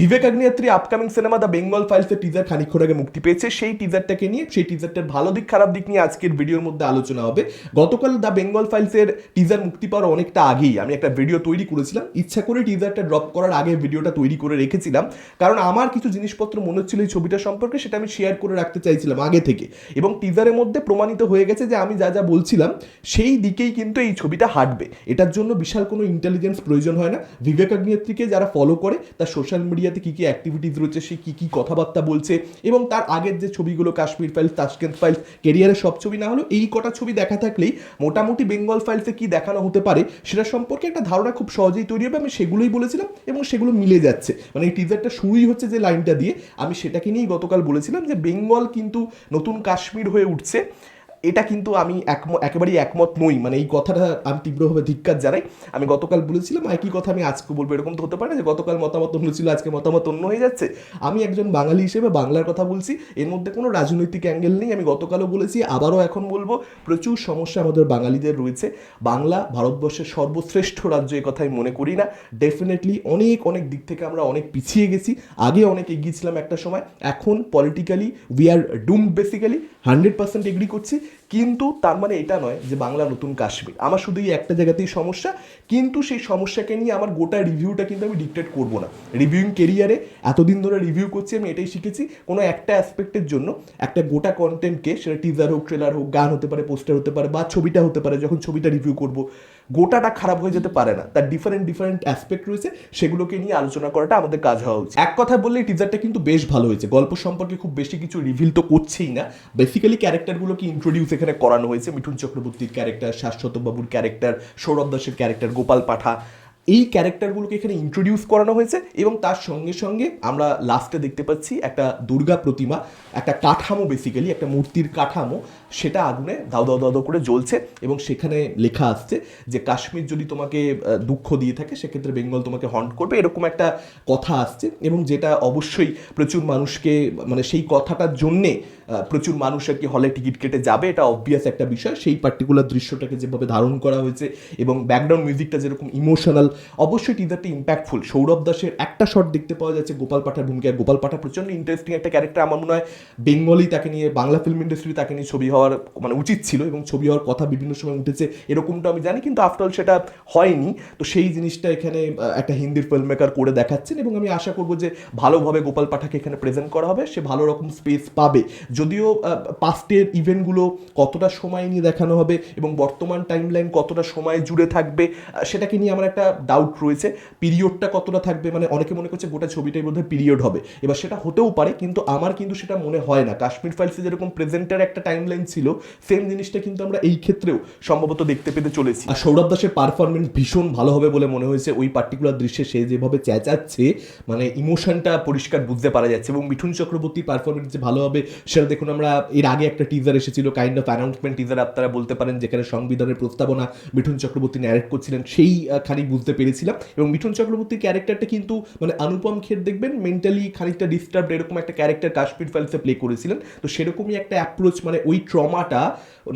Vivek Agnihotri upcoming cinema the Bengal ফাইলসের teaser খানিক্ষণ আগে মুক্তি পেয়েছে। সেই টিজারটাকে নিয়ে, সেই টিজারটার ভালো দিক, খারাপ দিক নিয়ে আজকের ভিডিওর মধ্যে আলোচনা হবে। গতকাল দ্য বেঙ্গল ফাইলসের টিজার মুক্তি পাওয়ার অনেকটা আগেই আমি একটা ভিডিও তৈরি করেছিলাম। ইচ্ছা করে টিজারটা ড্রপ করার আগে ভিডিওটা তৈরি করে রেখেছিলাম। কারণ আমার কিছু জিনিসপত্র মনে হচ্ছিল এই ছবিটা সম্পর্কে, সেটা আমি শেয়ার করে রাখতে চাইছিলাম আগে থেকে। এবং টিজারের মধ্যে প্রমাণিত হয়ে গেছে যে আমি যা যা বলছিলাম, সেই দিকেই কিন্তু এই ছবিটা হাঁটবে। এটার জন্য বিশাল কোনো ইন্টেলিজেন্স প্রয়োজন হয় না। বিবেক আগ্নেয়াত্রীকে যারা ফলো করে, তার সোশ্যাল মিডিয়াতে কী কী অ্যাক্টিভিটিস রয়েছে, সে কী কী কথাবার্তা বলছে এবং তার আগের যে ছবিগুলো কাশ্মীর ফাইলস তাসকেন্ট ফাইলস কেরিয়ারের সব ছবি, না হলেও এই কটা ছবি দেখা থাকলেই মোটামুটি বেঙ্গল ফাইলসে কী দেখানো হতে পারে, সেটা সম্পর্কে একটা ধারণা খুব সহজেই তৈরি হবে। আমি সেগুলোই বলেছিলাম এবং সেগুলো মিলে যাচ্ছে। মানে এই টিজারটা শুরুই হচ্ছে যে লাইনটা দিয়ে। আমি সেটাকে নিয়েই গতকাল বলেছিলাম যে বেঙ্গল কিন্তু নতুন কাশ্মীর হয়ে উঠছে। এটা কিন্তু আমি একেবারেই একমত নই। মানে এই কথাটা আমি তীব্রভাবে ধিক্কার জানাই। আমি গতকাল বলেছিলাম একই কথা আমি আজকে বলব? এরকম তো হতে পারে যে গতকাল মতামত অন্য ছিল, আজকে মতামত অন্য হয়ে যাচ্ছে। আমি একজন বাঙালি হিসেবে বাংলার কথা বলছি। এর মধ্যে কোনো রাজনৈতিক অ্যাঙ্গেল নেই। আমি গতকালও বলেছি, আবারও এখন বলব, প্রচুর সমস্যা আমাদের বাঙালিদের রয়েছে। বাংলা ভারতবর্ষের সর্বশ্রেষ্ঠ রাজ্য এ কথা আমি মনে করি না। ডেফিনেটলি অনেক অনেক দিক থেকে আমরা অনেক পিছিয়ে গেছি। আগে অনেক এগিয়েছিলাম একটা সময়। এখন politically we are doom basically hundred percent agree করছি। কিন্তু তার মানে এটা নয় যে বাংলা নতুন কাশ্মীর। আমার শুধু এই একটা জায়গাতেই সমস্যা, কিন্তু সেই সমস্যাকে নিয়ে আমার গোটা রিভিউটা কিন্তু আমি ডিকটেট করব না। রিভিউইং কেরিয়ারে এতদিন ধরে রিভিউ করছি, আমি এটাই শিখেছি কোনো একটা অ্যাসপেক্টের জন্য একটা গোটা কন্টেন্টকে সেটা টিজার হোক ট্রেলার হোক, গান হতে পারে পোস্টার হতে পারে বা ছবিটা হতে পারে, যখন ছবিটা রিভিউ করব গোটাটা খারাপ হয়ে যেতে পারে না। তার ডিফারেন্ট ডিফারেন্ট অ্যাসপেক্ট রয়েছে, সেগুলোকে নিয়ে আলোচনা করাটা আমাদের কাজ হওয়া উচিত। এক কথা বললে টিজারটা কিন্তু বেশ ভালো হয়েছে। গল্প সম্পর্কে খুব বেশি কিছু রিভিল তো করছেই না। বেসিক্যালি ক্যারেক্টারগুলোকে ইন্ট্রোডিউস এখানে করানো হয়েছে। মিঠুন চক্রবর্তীর ক্যারেক্টার শাশ্বত বাবুর ক্যারেক্টার সৌরভ দাসের ক্যারেক্টার গোপাল পাঠা। এই ক্যারেক্টারগুলোকে এখানে ইন্ট্রোডিউস করানো হয়েছে এবং তার সঙ্গে সঙ্গে আমরা লাস্টে দেখতে পাচ্ছি একটা দুর্গা প্রতিমা, একটা কাঠামো বেসিক্যালি একটা মূর্তির কাঠামো। সেটা আগুনে দাও দাও দাও করে জ্বলছে এবং সেখানে লেখা আসছে যে কাশ্মীর যদি তোমাকে দুঃখ দিয়ে থাকে, সেক্ষেত্রে বেঙ্গল তোমাকে হন্ট করবে। এরকম একটা কথা আসছে এবং যেটা অবশ্যই প্রচুর মানুষকে মানে সেই কথাটার জন্যে প্রচুর মানুষ আর কি হলে টিকিট কেটে যাবে। এটা অবভিয়াস একটা বিষয়। সেই পার্টিকুলার দৃশ্যটাকে যেভাবে ধারণ করা হয়েছে এবং ব্যাকগ্রাউন্ড মিউজিকটা যেরকম ইমোশনাল অবশ্যই টিজারটি ইম্প্যাক্টফুল সৌরভ দাসের একটা শট দেখতে পাওয়া যাচ্ছে গোপাল পাঠার ভূমিকায়। গোপাল পাঠা প্রচণ্ড ইন্টারেস্টিং একটা ক্যারেক্টার আমার মনে হয় বেঙ্গলি তাকে নিয়ে, বাংলা ফিল্ম ইন্ডাস্ট্রি তাকে নিয়ে ছবি হওয়ার মানে উচিত ছিল এবং ছবি হওয়ার কথা বিভিন্ন সময় উঠেছে। এরকমটা আমি জানি, কিন্তু আফটার সেটা হয়নি। তো সেই জিনিসটা এখানে একটা হিন্দির ফিল্ম মেকার করে দেখাচ্ছেন এবং আমি আশা করব যে ভালোভাবে গোপাল পাঠাকে এখানে প্রেজেন্ট করা হবে। সে ভালো রকম স্পেস পাবে। যদিও পাস্টের ইভেন্টগুলো কতটা সময় নিয়ে দেখানো হবে এবং বর্তমান টাইমলাইন কতটা সময় জুড়ে থাকবে সেটাকে নিয়ে আমার একটা ডাউট রয়েছে পিরিয়ডটা কতটা থাকবে? মানে অনেকে মনে করছে গোটা ছবিটাই বোধহয় পিরিয়ড হবে। এবার সেটা হতেও পারে, কিন্তু আমার কিন্তু সেটা মনে হয় না। কাশ্মীর ফাইলসে যেরকম প্রেজেন্টের একটা টাইমলাইন ছিল সেম জিনিসটা কিন্তু আমরা এই ক্ষেত্রেও সম্ভবত দেখতে পেতে চলেছি। আর সৌরভ দাসের পারফরমেন্স ভীষণ ভালো হবে বলে মনে হয়েছে। ওই পার্টিকুলার দৃশ্যে সে যেভাবে চেঁচাচ্ছে মানে ইমোশনটা পরিষ্কার বুঝতে পারা যাচ্ছে। এবং মিঠুন চক্রবর্তী পারফরমেন্স যে ভালো হবে, সেটা দেখুন আমরা এর আগে একটা টিজার এসেছিল কাইন্ড অফ অ্যানাউন্সমেন্ট টিজার আপনারা বলতে পারেন, যেখানে সংবিধানের প্রস্তাবনা মিঠুন চক্রবর্তী ন্যারেট করছিলেন, সেই খানিক বুঝতে পেরেছিলাম। এবং মিঠুন চক্রবর্তীর ক্যারেক্টারটা কিন্তু মানে অনুপম খের দেখবেন মেন্টালি খানিকটা ডিস্টার্ব এরকম একটা ক্যারেক্টার কাশ্মীর ফাইলসে প্লে করেছিলেন। তো সেরকমই একটা অ্যাপ্রোচ মানে ওই ট্রমাটা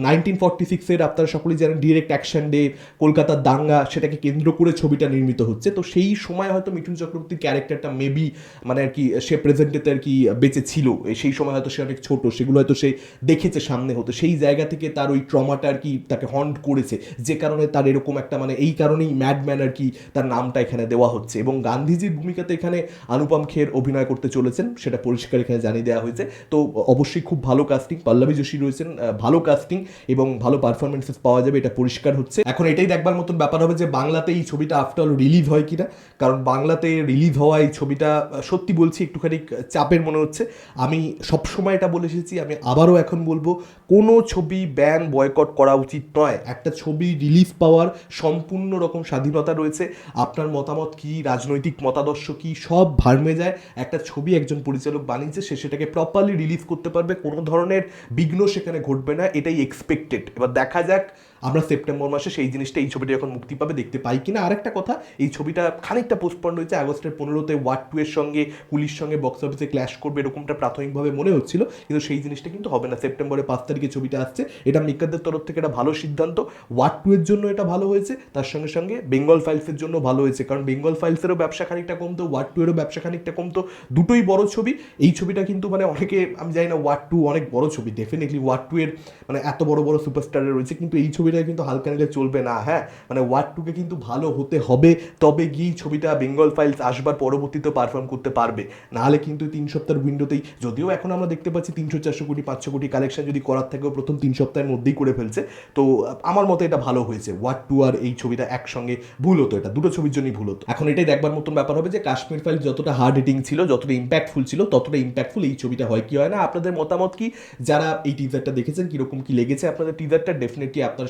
নাইনটিন ফর্টি সিক্সের আপনারা সকলেই জানেন ডিরেক্ট অ্যাকশন ডে কলকাতার দাঙ্গা, সেটাকে কেন্দ্র করে ছবিটা নির্মিত হচ্ছে। তো সেই সময় হয়তো মিঠুন চক্রবর্তীর ক্যারেক্টারটা মেবি মানে আর কি, সে প্রেজেন্টেতে আর কি বেঁচে ছিল। সেই সময় হয়তো সে অনেক ছোট, সেগুলো হয়তো সে দেখেছে সামনে হতো। সেই জায়গা থেকে তার ওই ট্রমাটা আর কি তাকে হন্ট করেছে। যে কারণে তার এরকম একটা মানে এই কারণেই ম্যাডম্যান আর কি তার নামটা এখানে দেওয়া হচ্ছে। এবং গান্ধীজির ভূমিকাতে এখানে অনুপম খের অভিনয় করতে চলেছেন, সেটা পরিষ্কার এখানে জানিয়ে দেওয়া হয়েছে। তো অবশ্যই খুব ভালো কাস্টিং পল্লবী যোশী রয়েছেন ভালো কাস্টিং এবং ভালো পারফরমেন্সেস পাওয়া যাবে, এটা পরিষ্কার হচ্ছে। এখন এটাই দেখবার মতন ব্যাপার হবে যে বাংলাতে এই ছবিটা আফটার রিলিজ হয় কিনা। কারণ বাংলাতে রিলিজ হওয়া এই ছবিটা সত্যি বলছি, একটুখানি চাপের মনে হচ্ছে। আমি সবসময় এটা বলে এসেছি, আমি আবারও এখন বলব, কোনো ছবি ব্যান বয়কট করা উচিত নয়। একটা ছবি রিলিজ পাওয়ার সম্পূর্ণ রকম স্বাধীনতা রয়েছে। আপনার মতামত কি, রাজনৈতিক মতাদর্শ কি, সব ভার্মে যায়। একটা ছবি একজন পরিচালক বানিয়েছে, সে সেটাকে প্রপারলি রিলিজ করতে পারবে। কোনো ধরনের বিঘ্ন সেখানে ঘটবে না, এটাই এক্সপেক্টেড এবার দেখা যাক আমরা সেপ্টেম্বর মাসে সেই জিনিসটা এই ছবিটা যখন মুক্তি পাবে, দেখতে পাই কিনা। আরেকটা কথা, এই ছবিটা খানিকটা পোস্টপন্ড হয়েছে আগস্টের পনেরোতে ওয়ার্ড টু এর সঙ্গে, পুলিশ সঙ্গে বক্স অফিসে ক্ল্যাশ করবে, এরকমটা প্রাথমিকভাবে মনে হচ্ছিল, কিন্তু সেই জিনিসটা কিন্তু হবে না। সেপ্টেম্বরে পাঁচ তারিখে ছবিটা আসছে। এটা মিকাদের তরফ থেকে একটা ভালো সিদ্ধান্ত। ওয়ার্ড টু এর জন্য এটা ভালো হয়েছে, তার সঙ্গে সঙ্গে বেঙ্গল ফাইলসের জন্য ভালো হয়েছে, কারণ বেঙ্গল ফাইলসেরও ব্যবসা খানিকটা কমতো ওয়ার্ড টু এরও ব্যবসা খানিকটা কমতো। দুটোই বড় ছবি। এই ছবিটা কিন্তু মানে অনেকে, আমি জানি না ওয়ার্ড টু অনেক বড় ছবি ডেফিনেটলি ওয়ার্ড টু এর মানে এত বড় বড় সুপারস্টারের রয়েছে, কিন্তু এই ছবিটা কিন্তু হালকা নিলে চলবে না হ্যাঁ? মানে ওয়ার্ড টুকে কিন্তু ভালো হতে হবে, তবে গিয়ে ছবিটা বেঙ্গল ফাইলস আসবার পরবর্তীতে পারফর্ম করতে পারবে। নাহলে কিন্তু তিন সপ্তাহের উইন্ডোতেই যদিও এখন আমরা দেখতে পাচ্ছি তিনশো, চারশো কোটি, পাঁচশো কোটি কালেকশন যদি করার থেকেও প্রথম তিন সপ্তাহের মধ্যেই করে ফেলছে, তো আমার মতে এটা ভালো হয়েছে। ওয়ার্ড টু আর এই ছবিটা একসঙ্গে ভুল হতো এটা, দুটো ছবির জন্যই ভুল হতো। এখন এটাই দেখবার মতন ব্যাপার হবে যে কাশ্মীর ফাইল যতটা হার্ড হিটিং ছিল, যতটা ইম্প্যাক্টফুল ছিল, ততটা ইম্প্যাক্টফুল এই ছবিটা হয়। কি হয় না, আপনাদের মতামত কি? যারা এই টিজারটা দেখেছেন, কীরকম কি লেগেছে আপনাদের টিজারটা ডেফিনেটলি আপনারা